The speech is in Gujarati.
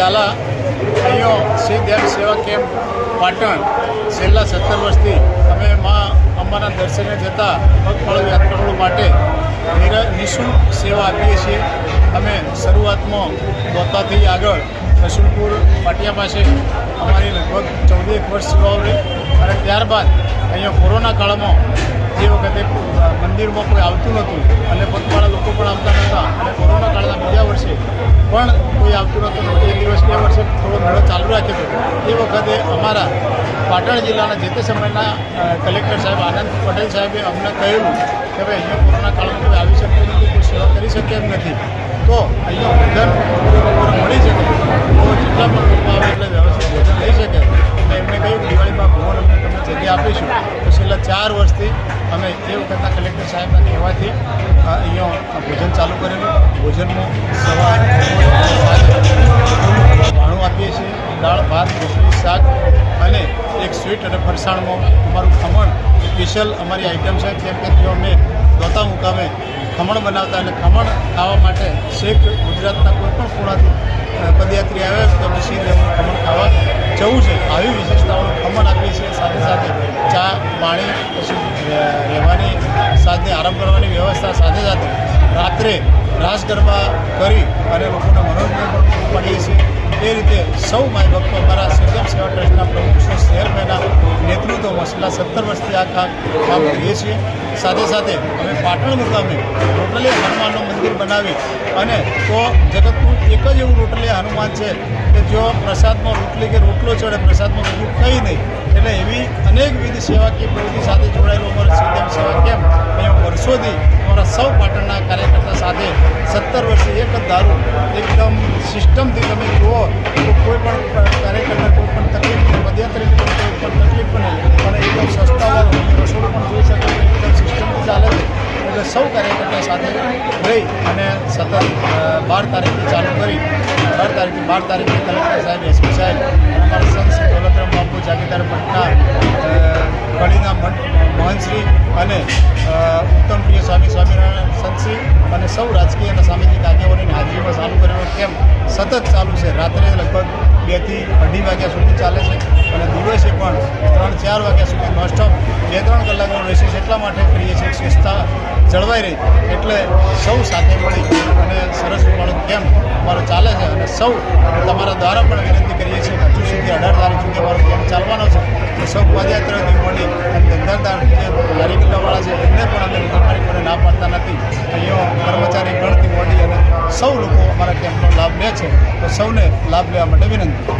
ઝાલા, અહીંયા શ્રી દેવ સેવા કેમ્પ પાટણ, છેલ્લા સત્તર વર્ષથી અમે મા અંબાના દર્શને જતા પગફળ યાત્રાળુ માટે નિઃશુલ્ક સેવા આપીએ છીએ. અમે શરૂઆતમાં દોતાથી આગળ રસુલપુર પાટિયા પાસે અમારી લગભગ ચૌદેક વર્ષ સેવાઓ રહી અને ત્યારબાદ અહીંયા કોરોના કાળમાં જે વખતે મંદિરમાં કોઈ આવતું નહોતું અને પગવાળા લોકો પણ આવતા નહોતા અને કોરોના કાળના અમારા પાટણ જિલ્લાના જે તે સમયના કલેક્ટર સાહેબ આનંદ પટેલ સાહેબે અમને કહ્યું કે ભાઈ અહીંયા કોરોના કાળમાં કોઈ આવી શકતું નથી કોઈ સેવા કરી શકે એમ નથી. તો અહીંયા બપોરે મળી શકે. તો જેટલા પણ લોકો આવે એટલે વ્યવસ્થિત ભોજન લઈ શકે. એટલે એમને કહ્યું, દિવાળીમાં ભવન અમને તમને જગ્યા આપીશું. તો છેલ્લા ચાર વર્ષથી અમે એ વખતના કલેક્ટર સાહેબના કહેવાથી અહીંયા ભોજન ચાલુ કરેલું. ભોજનમાં સવાર ભાણું આપીએ છીએ. દાળ, ભાત, રોટલી, શાક અને એક સ્વીટ અને ફરસાણમાં અમારું ખમણ સ્પેશિયલ અમારી આઈટમ છે. કેમ કે જો અમે દોતા મુકામે ખમણ બનાવતા અને ખમણ ખાવા માટે શેખ ગુજરાતના કોઈ પણ ખૂણાથી પદયાત્રી આવે તો અમે સીધ ખમણ ખાવા જવું છે. આવી વિશેષતાઓનું ખમણ આપીએ છીએ. સાથે સાથે ચા, પાણી, પછી રહે- રહેવાની, સાથે આરામ કરવાની વ્યવસ્થા સાથે સાથે રાત્રે રાસ ગરબા કરી અને લોકોને મનોરંજન પણ પૂરું પાડીએ છીએ. એ રીતે સૌ માય ભક્તો અમારા સંગમ સેવા ટ્રસ્ટના પ્રમુખ શ્રી શહેરભાઈના નેતૃત્વમાં છેલ્લા સત્તર વર્ષથી આ કામ કામ કરીએ છીએ. સાથે સાથે અમે પાટણ મુકામે રોટલી હનુમાનનું મંદિર બનાવી અને તો જગતનું એક જ એવું રોટલી હનુમાન છે જો પ્રસાદમાં રોટલી કે રોટલો ચડે પ્રસાદમાં બીજું કંઈ નહીં, એટલે એવી અનેકવિધ સેવાકીય પ્રવૃત્તિ સાથે જોડાયેલો અમારો સીધમ સેવા કેમ અહીંયા વર્ષોથી અમારા સૌ પાટણના કાર્યકર્તા સાથે સત્તર વર્ષથી એક જ દારૂ, એકદમ સિસ્ટમથી તમે જુઓ તો કોઈ પણ કાર્યકર્તા કોઈ પણ તકલીફ સૌ કાર્યકર્તા સાથે રહી અને સતત બાર તારીખથી ચાલુ કરી. બાર તારીખથી બાર તારીખથી કલેક્ટર સાહેબ એસપી સાહેબ અમારા સંત દોલતરામ બાપુ, જાગીરદાર ભટ્ટના કળીના મહંતશ્રી અને ઉત્તમ પ્રિય સ્વામી સ્વામિનારાયણ સંતશ્રી અને સૌ રાજકીય અને સામાજિક આગેવાનોની હાજરીમાં ચાલુ કરેલો કેમ્પ સતત ચાલુ છે. રાત્રે લગભગ બેથી અઢી વાગ્યા સુધી ચાલે છે અને દિવસે પણ ત્રણ ચાર વાગ્યા સુધી નોનસ્ટોપ બે ત્રણ કલાકનો રહેશે એટલા માટે કરીએ છીએ સ્વચ્છતા જળવાઈ રહી. એટલે સૌ સાથે મળી અને સરસ પણ કેમ્પ અમારો ચાલે છે અને સૌ તમારા દ્વારા પણ વિનંતી કરીએ છીએ હજુ સુધી અઢાર તારીખ સુધી અમારો કેમ્પ ચાલવાનો છે. તો સૌ પદયાત્રાથી મળી અને ધંધાદાર જે કારીગરવાળા છે, એમને પણ અમે વેપારીઓને ના પાડતા નથી. અહીંયા કર્મચારી ગણતી મોડી અને સૌ લોકો અમારા કેમ્પનો લાભ લે છે. તો સૌને લાભ લેવા માટે વિનંતી.